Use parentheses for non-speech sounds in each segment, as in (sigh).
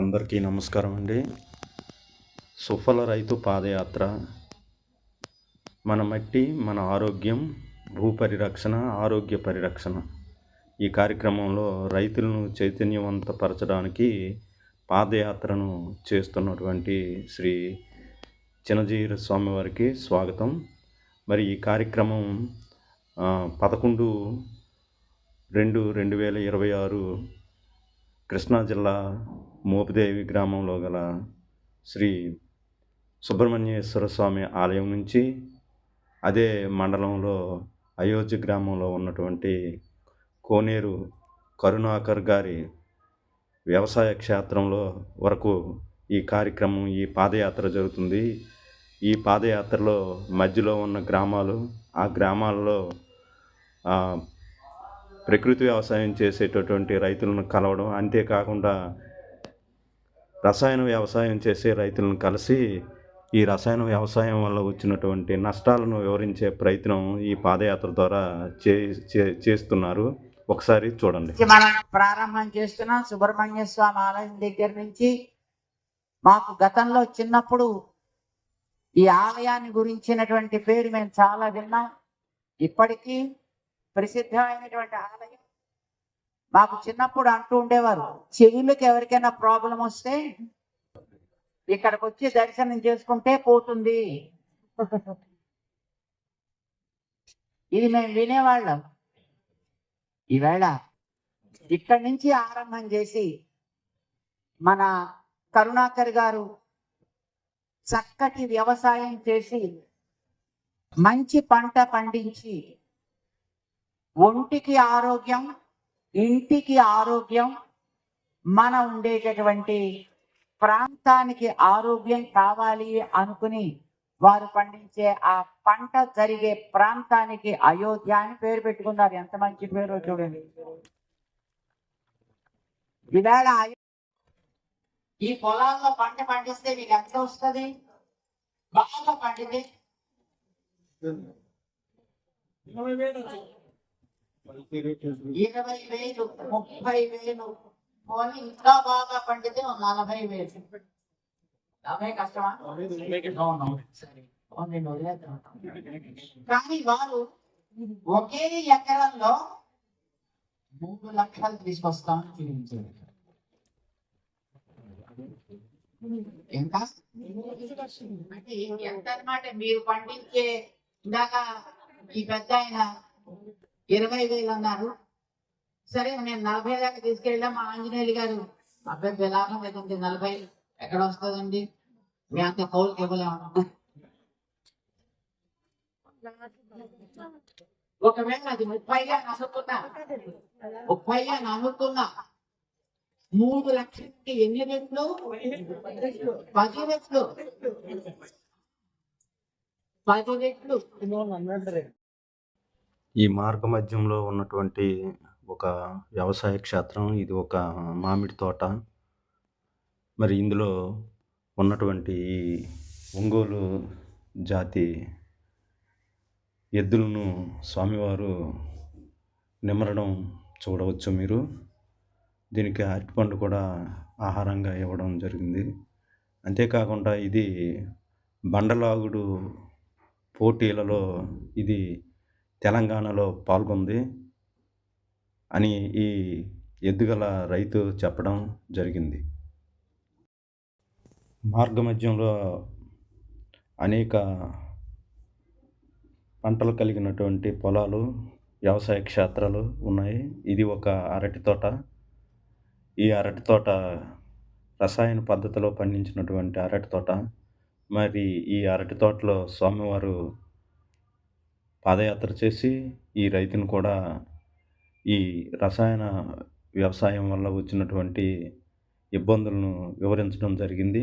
అందరికీ నమస్కారం అండి. సుఫల రైతు పాదయాత్ర. మన మట్టి మన ఆరోగ్యం భూ పరిరక్షణ ఆరోగ్య పరిరక్షణ. ఈ కార్యక్రమంలో రైతులను చైతన్యవంతపరచడానికి పాదయాత్రను చేస్తున్నటువంటి శ్రీ చినజీర స్వామివారికి స్వాగతం. మరి ఈ కార్యక్రమం పదకొండు రెండు రెండు వేల ఇరవై ఆరు కృష్ణా జిల్లా మోపిదేవి గ్రామంలో గల శ్రీ సుబ్రహ్మణ్యేశ్వర స్వామి ఆలయం నుంచి అదే మండలంలో అయోధ్య గ్రామంలో ఉన్నటువంటి కోనేరు కరుణాకర్ గారి వ్యవసాయ క్షేత్రంలో వరకు ఈ కార్యక్రమం ఈ పాదయాత్ర జరుగుతుంది. ఈ పాదయాత్రలో మధ్యలో ఉన్న గ్రామాలు ఆ గ్రామాల్లో ప్రకృతి వ్యవసాయం చేసేటటువంటి రైతులను కలవడం అంతేకాకుండా రసాయన వ్యవసాయం చేసే రైతులను కలిసి ఈ రసాయన వ్యవసాయం వల్ల వచ్చినటువంటి నష్టాలను వివరించే ప్రయత్నం ఈ పాదయాత్ర ద్వారా చే చే- చేస్తున్నారు. ఒకసారి చూడండి. మనం ప్రారంభం చేస్తున్న. సుబ్రహ్మణ్య స్వామి ఆలయం దగ్గర నుంచి మాకు గతంలో చిన్నప్పుడు ఈ ఆలయాన్ని గురించినటువంటి పేరు మేము చాలా విన్నాం. ఇప్పటికీ ప్రసిద్ధమైనటువంటి ఆలయం మాకు చిన్నప్పుడు అంటూ ఉండేవారు చెవులకు ఎవరికైనా ప్రాబ్లం వస్తే ఇక్కడికి వచ్చి దర్శనం చేసుకుంటే పోతుంది. (laughs) ఇది మేము వినేవాళ్ళం. ఈవేళ ఇక్కడి నుంచి ఆరంభం చేసి మన కరుణాకర్ గారు చక్కటి వ్యవసాయం చేసి మంచి పంట పండించి ఒంటికి ఆరోగ్యం ఇంటికి ఆరోగ్యం మన ఉండేటటువంటి ప్రాంతానికి ఆరోగ్యం కావాలి అనుకుని వారు పండించే ఆ పంట జరిగే ప్రాంతానికి అయోధ్య అని పేరు పెట్టుకున్నారు. ఎంత మంచి పేరు చూడండి. ఈవేళ ఈ పొలాల్లో పంట పండిస్తే మీకు ఎంత వస్తుంది? బాగా పండితే? ఇరవై వేలు ముప్పై వేలు పోనీ ఇంకా బాగా పండితే నలభై వేలు. అవే కష్టమా? కానీ వారు ఒకే ఎకరంలో మూడు లక్షలు తీసుకొస్తామని చూపించారు. ఎంత? అంటే ఎంత అన్నమాట? మీరు పండించే ఇందాక ఈ పెద్ద ఆయన ఇరవై వేలు అన్నారు. సరే నేను నలభై దాకా తీసుకెళ్ళా మా ఆంజనేయులు గారు. అబ్బాయి లాభం లేదండి నలభై ఎక్కడ వస్తుందండి? మీ అంత కౌలు ఇవ్వలేము ఒకవేళ అది ముప్పై అని అనుకున్నా ముప్పై అని అనుకున్నా మూడు లక్షలకి ఎన్ని రెట్లు పది రెట్లు పది రెట్లు ఈ మార్గ మధ్యంలో ఉన్నటువంటి ఒక వ్యవసాయ క్షేత్రం ఇది ఒక మామిడి తోట. మరి ఇందులో ఉన్నటువంటి ఈ ఒంగోలు జాతి ఎద్దులను స్వామివారు నిమరడం చూడవచ్చు మీరు. దీనికి అరటిపండు కూడా ఆహారంగా ఇవ్వడం జరిగింది. అంతేకాకుండా ఇది బండలాగుడు పోటీలలో ఇది తెలంగాణలో పాల్గొంది అని ఈ ఎద్దుగల రైతు చెప్పడం జరిగింది. మార్గమధ్యంలో అనేక పంటలు కలిగినటువంటి పొలాలు వ్యవసాయ క్షేత్రాలు ఉన్నాయి. ఇది ఒక అరటి తోట. ఈ అరటి తోట రసాయన పద్ధతిలో పండించినటువంటి అరటి తోట. మరి ఈ అరటి తోటలో స్వామివారు పాదయాత్ర చేసి ఈ రైతును కూడా ఈ రసాయన వ్యవసాయం వల్ల వచ్చినటువంటి ఇబ్బందులను వివరించడం జరిగింది.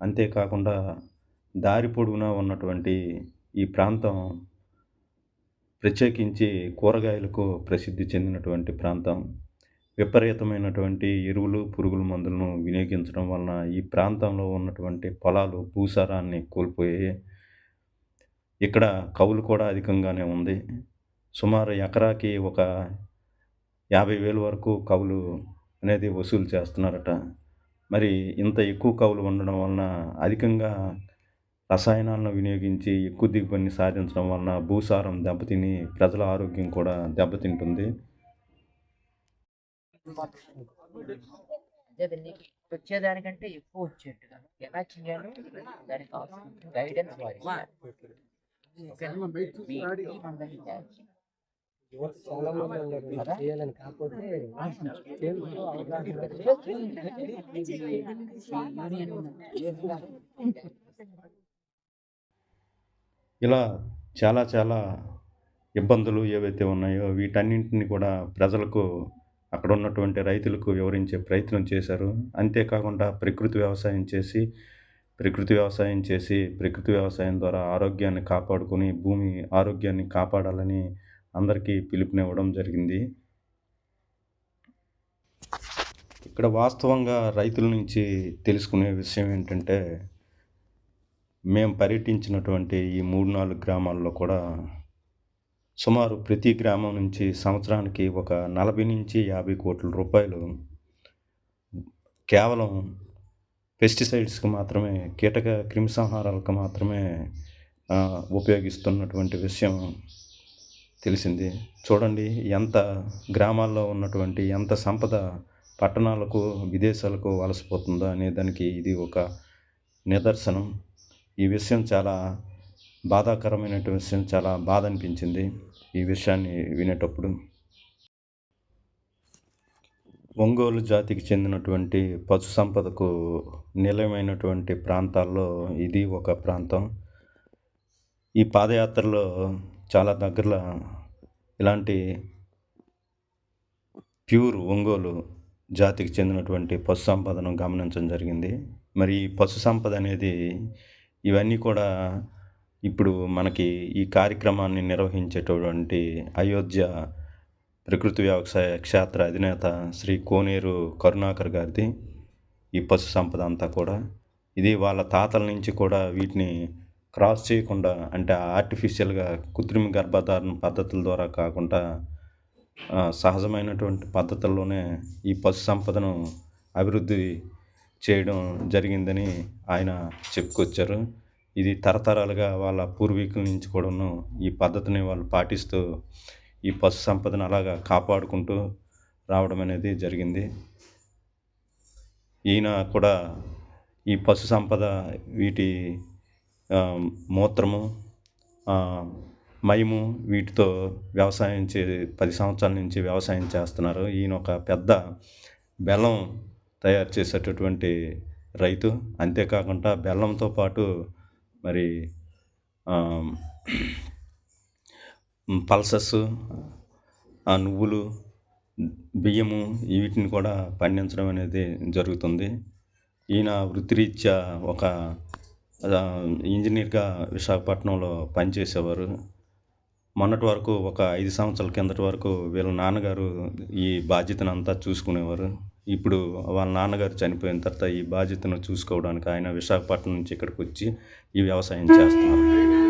అంతేకాకుండా దారి పొడవునా ఉన్నటువంటి ఈ ప్రాంతం ప్రత్యేకించి కూరగాయలకు ప్రసిద్ధి చెందినటువంటి ప్రాంతం. విపరీతమైనటువంటి ఎరువులు పురుగుల మందులను వినియోగించడం వలన ఈ ప్రాంతంలో ఉన్నటువంటి పొలాలు భూసారాన్ని కోల్పోయి ఇక్కడ కవులు కూడా అధికంగానే ఉంది. సుమారు ఎకరాకి ఒక యాభై వేలు వరకు కవులు అనేది వసూలు చేస్తున్నారట. మరి ఇంత ఎక్కువ కవులు ఉండడం వలన అధికంగా రసాయనాలను వినియోగించి ఎక్కువ దిగుబడిని సాధించడం వలన భూసారం దెబ్బతిని ప్రజల ఆరోగ్యం కూడా దెబ్బతింటుంది. వచ్చేదానికంటే ఎక్కువ వచ్చేట్టుగా ఎలా చేయాలో దానికి గైడెన్స్ వారి చేయాలని కాకపోతే ఇలా చాలా చాలా ఇబ్బందులు ఏవైతే ఉన్నాయో వీటన్నింటిని కూడా ప్రజలకు అక్కడ ఉన్నటువంటి రైతులకు వివరించే ప్రయత్నం చేశారు. అంతేకాకుండా ప్రకృతి వ్యవసాయం చేసి ప్రకృతి వ్యవసాయం చేసి ప్రకృతి వ్యవసాయం ద్వారా ఆరోగ్యాన్ని కాపాడుకొని భూమి ఆరోగ్యాన్ని కాపాడాలని అందరికీ పిలుపునివ్వడం జరిగింది. ఇక్కడ వాస్తవంగా రైతుల నుంచి తెలుసుకునే విషయం ఏంటంటే మేము పర్యటించినటువంటి ఈ మూడు నాలుగు గ్రామాల్లో కూడా సుమారు ప్రతి గ్రామం నుంచి సంవత్సరానికి ఒక నలభై నుంచి యాభై కోట్ల రూపాయలు కేవలం పెస్టిసైడ్స్కి మాత్రమే కీటక క్రిమిసంహారాలకు మాత్రమే ఉపయోగిస్తున్నటువంటి విషయం తెలిసింది. చూడండి ఎంత గ్రామాల్లో ఉన్నటువంటి ఎంత సంపద పట్టణాలకు విదేశాలకు వలసపోతుందో అనే దానికి ఇది ఒక నిదర్శనం. ఈ విషయం చాలా బాధాకరమైనటువంటి విషయం చాలా బాధ అనిపించింది ఈ విషయాన్ని వినేటప్పుడు. ఒంగోలు జాతికి చెందినటువంటి పశు సంపదకు నిలయమైనటువంటి ప్రాంతాల్లో ఇది ఒక ప్రాంతం. ఈ పాదయాత్రలో చాలా దగ్గరలో ఇలాంటి ప్యూర్ ఒంగోలు జాతికి చెందినటువంటి పశు సంపదను గమనించడం జరిగింది. మరి ఈ పశు సంపద అనేది ఇవన్నీ కూడా ఇప్పుడు మనకి ఈ కార్యక్రమాన్ని నిర్వహించేటటువంటి అయోధ్య ప్రకృతి వ్యవసాయ క్షేత్ర అధినేత శ్రీ కోనేరు కరుణాకర్ గారిది ఈ పశు సంపద అంతా కూడా. ఇది వాళ్ళ తాతల నుంచి కూడా వీటిని క్రాస్ చేయకుండా అంటే ఆర్టిఫిషియల్గా కృత్రిమ గర్భధారణ పద్ధతుల ద్వారా కాకుండా సహజమైనటువంటి పద్ధతుల్లోనే ఈ పశు సంపదను అభివృద్ధి చేయడం జరిగిందని ఆయన చెప్పుకొచ్చారు. ఇది తరతరాలుగా వాళ్ళ పూర్వీకుల నుంచి కూడాను ఈ పద్ధతిని వాళ్ళు పాటిస్తూ ఈ పశు సంపదను అలాగా కాపాడుకుంటూ రావడం అనేది జరిగింది. ఈయన కూడా ఈ పశు సంపద వీటి మూత్రము మయము వీటితో వ్యవసాయం చే పది సంవత్సరాల నుంచి వ్యవసాయం చేస్తున్నారు. ఈయన ఒక పెద్ద బెల్లం తయారు చేసేటటువంటి రైతు. అంతేకాకుండా బెల్లంతో పాటు మరి పల్సస్ ఆ నువ్వులు బియ్యము వీటిని కూడా పండించడం అనేది జరుగుతుంది. ఈయన వృత్తిరీత్యా ఒక ఇంజనీర్గా విశాఖపట్నంలో పనిచేసేవారు. మొన్నటి వరకు ఒక ఐదు సంవత్సరాల కిందటి వరకు వీళ్ళ నాన్నగారు ఈ బాధ్యతను అంతా చూసుకునేవారు. ఇప్పుడు వాళ్ళ నాన్నగారు చనిపోయిన తర్వాత ఈ బాధ్యతను చూసుకోవడానికి ఆయన విశాఖపట్నం నుంచి ఇక్కడికి వచ్చి ఈ వ్యవసాయం చేస్తున్నారు.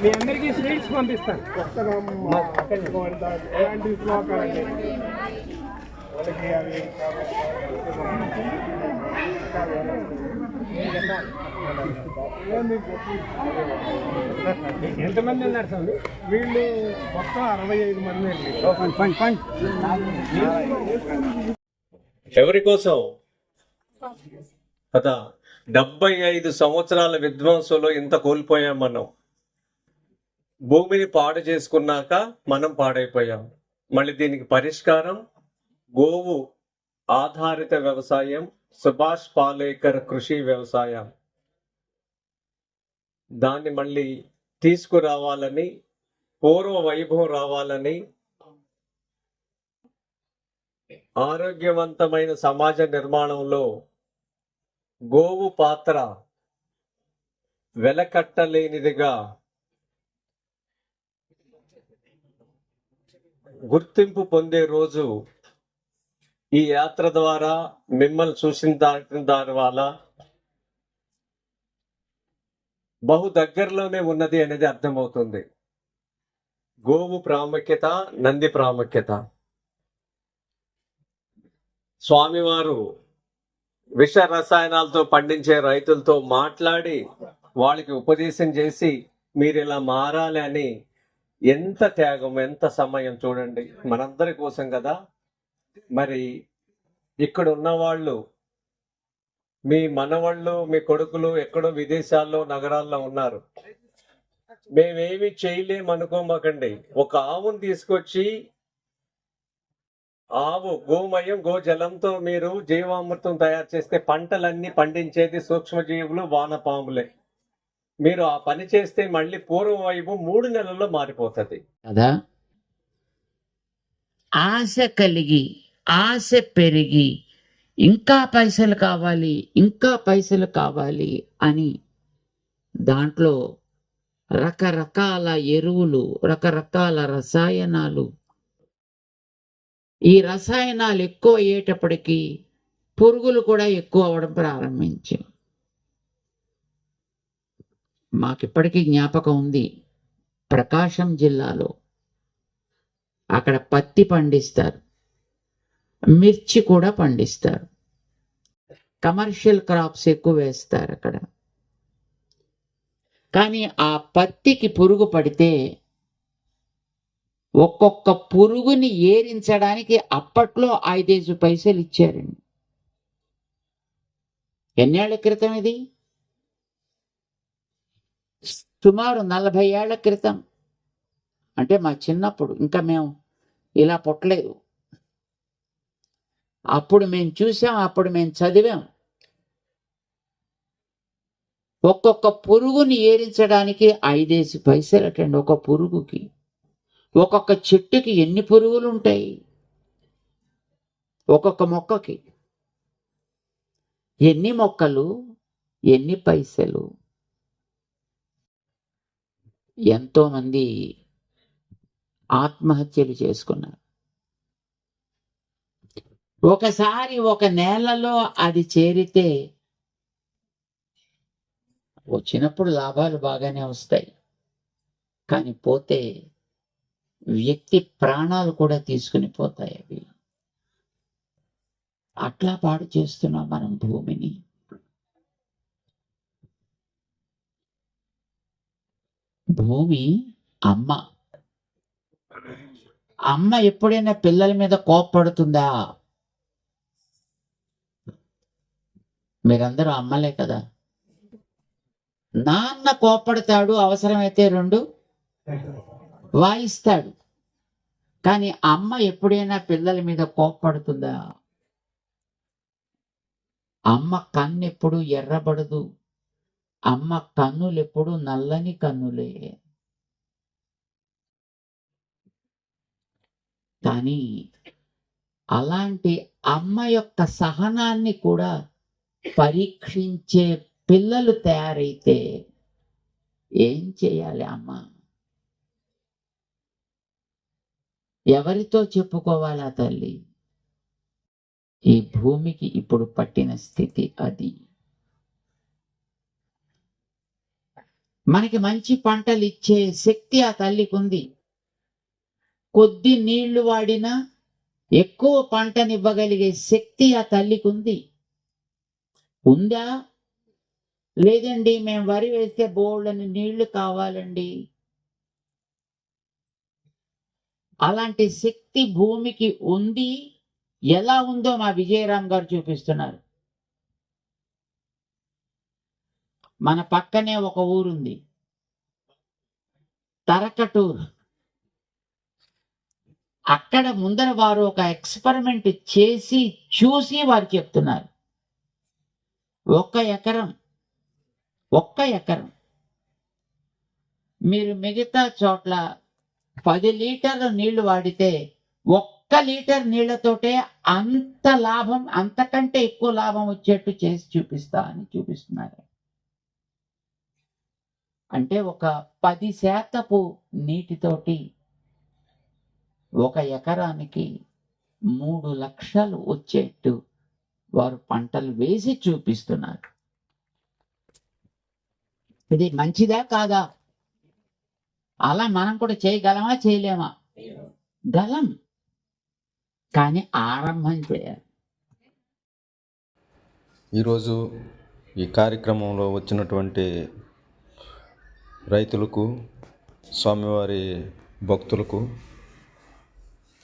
మీ అందరికీ స్వీట్స్ పంపిస్తాను. వాళ్ళకి అవి ఎంతమంది ఉన్నారు సార్ వీళ్ళు మొత్తం అరవై ఐదు మంది ఎవరి కోసం? కదా డెబ్బై ఐదు సంవత్సరాల విధ్వంసంలో ఇంత కోల్పోయాం మనం. భూమిని పాడు చేసుకున్నాక మనం పాడైపోయాం. మళ్ళీ దీనికి పరిష్కారం గోవు ఆధారిత వ్యవసాయం సుభాష్ పాలేకర్ కృషి వ్యవసాయం. దాన్ని మళ్ళీ తీసుకురావాలని పూర్వ వైభవం రావాలని ఆరోగ్యవంతమైన సమాజ నిర్మాణంలో గోవు పాత్ర వెలకట్టలేనిదిగా గుర్తింపు పొందే రోజు ఈ యాత్ర ద్వారా మిమ్మల్ని చూసిన దాని వల్ల బహు దగ్గరలోనే ఉన్నది అనేది అర్థమవుతుంది. గోవు ప్రాముఖ్యత నంది ప్రాముఖ్యత. స్వామివారు విష రసాయనాలతో పండించే రైతులతో మాట్లాడి వాళ్ళకి ఉపదేశం చేసి మీరు ఇలా మారాలి అని ఎంత త్యాగం ఎంత సమయం చూడండి. మనందరి కోసం కదా మరి ఇక్కడ ఉన్న వాళ్ళు మీ మనవాళ్ళు మీ కొడుకులు ఎక్కడో విదేశాల్లో నగరాల్లో ఉన్నారు. మేమేమి చేయలేం అనుకోమాకండి ఒక ఆవును తీసుకొచ్చి ఆవు గోమయం గోజలంతో మీరు జీవామృతం తయారు చేస్తే పంటలన్నీ పండించేది సూక్ష్మజీవులు వానపాములే. మీరు ఆ పని చేస్తే మళ్ళీ పూర్వం వైపు మూడు నెలల్లో మారిపోతుంది. కదా? ఆశ కలిగి ఆశ పెరిగి ఇంకా పైసలు కావాలి ఇంకా పైసలు కావాలి అని దాంట్లో రకరకాల ఎరువులు రకరకాల రసాయనాలు. ఈ రసాయనాలు ఎక్కువ అయ్యేటప్పటికీ పురుగులు కూడా ఎక్కువ అవ్వడం ప్రారంభించాయి. మాకిప్పటికీ జ్ఞాపకం ఉంది ప్రకాశం జిల్లాలో అక్కడ పత్తి పండిస్తారు. మిర్చి కూడా పండిస్తారు. కమర్షియల్ క్రాప్స్ ఎక్కువ వేస్తారు అక్కడ. కానీ ఆ పత్తికి పురుగు పడితే ఒక్కొక్క పురుగుని ఏరించడానికి అప్పట్లో ఐదేసి పైసలు ఇచ్చారండి. ఎన్నేళ్ళ క్రితం ఇది? సుమారు నలభై ఏళ్ళ క్రితం. అంటే మా చిన్నప్పుడు ఇంకా మేము ఇలా పుట్టలేదు. అప్పుడు మేము చూసాం అప్పుడు మేము చదివాం. ఒక్కొక్క పురుగుని ఏరించడానికి ఐదేసి పైసలటండి ఒక పురుగుకి. ఒక్కొక్క చెట్టుకి ఎన్ని పురుగులు ఉంటాయి ఒక్కొక్క మొక్కకి. ఎన్ని మొక్కలు ఎన్ని పైసలు? ఎంతోమంది ఆత్మహత్యలు చేసుకున్నారు. ఒకసారి ఒక నేలలో అది చేరితే వచ్చినప్పుడు లాభాలు బాగానే వస్తాయి. కానీ పోతే వ్యక్తి ప్రాణాలు కూడా తీసుకుని పోతాయి అవి. అట్లా పాడు చేస్తున్నాం మనం భూమిని. భూమి అమ్మ. అమ్మ ఎప్పుడైనా పిల్లల మీద కోప్పడుతుందా? మీరందరూ అమ్మలే కదా. నాన్న కోప్పడతాడు అవసరమైతే రెండు వాయిస్తాడు. కానీ అమ్మ ఎప్పుడైనా పిల్లల మీద కోప్పడుతుందా? అమ్మ కన్ను ఎప్పుడు ఎర్రబడదు. అమ్మ కన్నులు ఎప్పుడు నల్లని కన్నులే. కానీ అలాంటి అమ్మ యొక్క సహనాన్ని కూడా పరీక్షించే పిల్లలు తయారైతే ఏం చేయాలి అమ్మ? ఎవరితో చెప్పుకోవాలా తల్లి? ఈ భూమికి ఇప్పుడు పట్టిన స్థితి అది. మనకి మంచి పంటలు ఇచ్చే శక్తి ఆ తల్లికి ఉంది కొద్ది నీళ్ళు వాడినా ఎక్కువ పంటనివ్వగలిగే శక్తి ఆ తల్లికి ఉంది ఉందా? లేదండి మేము వరి వేస్తే బోళ్ళని నీళ్ళు కావాలండి. అలాంటి శక్తి భూమికి ఉంది. ఎలా ఉందో మా విజయరామ్ గారు చూపిస్తున్నారు. మన పక్కనే ఒక ఊరుంది. తరకటూరు. అక్కడ ముందర వారు ఒక ఎక్స్పెరిమెంట్ చేసి చూసి వారు చెప్తున్నారు. ఒక్క ఎకరం. ఒక్క ఎకరం. మీరు మిగతా చోట్ల పది లీటర్ల నీళ్ళు వాడితే ఒక్క లీటర్ నీళ్ళతోటే అంత లాభం అంతకంటే ఎక్కువ లాభం వచ్చేట్టు చేసి చూపిస్తా అని చూపిస్తున్నారు. అంటే ఒక పది శాతపు నీటితోటి ఒక ఎకరానికి మూడు లక్షలు వచ్చేట్టు వారు పంటలు వేసి చూపిస్తున్నారు. ఇది మంచిదా కాదా? అలా మనం కూడా చేయగలమా? చేయలేమా? గలం. కానీ ఆరంభం చేయాలి. ఈరోజు ఈ కార్యక్రమంలో వచ్చినటువంటి రైతులకు స్వామివారి భక్తులకు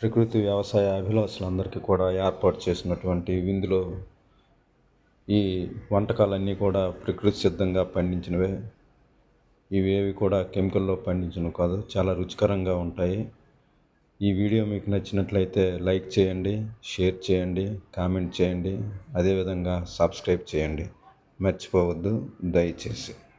ప్రకృతి వ్యవసాయ అభిలాషులందరికీ కూడా ఏర్పాటు చేసినటువంటి విందులో ఈ వంటకాలన్నీ కూడా ప్రకృతి సిద్ధంగా పండించినవే. ఇవేవి కూడా కెమికల్లో పండించినవి కాదు చాలా రుచికరంగా ఉంటాయి. ఈ వీడియో మీకు నచ్చినట్లయితే లైక్ చేయండి షేర్ చేయండి కామెంట్ చేయండి అదేవిధంగా సబ్స్క్రైబ్ చేయండి. మర్చిపోవద్దు దయచేసి.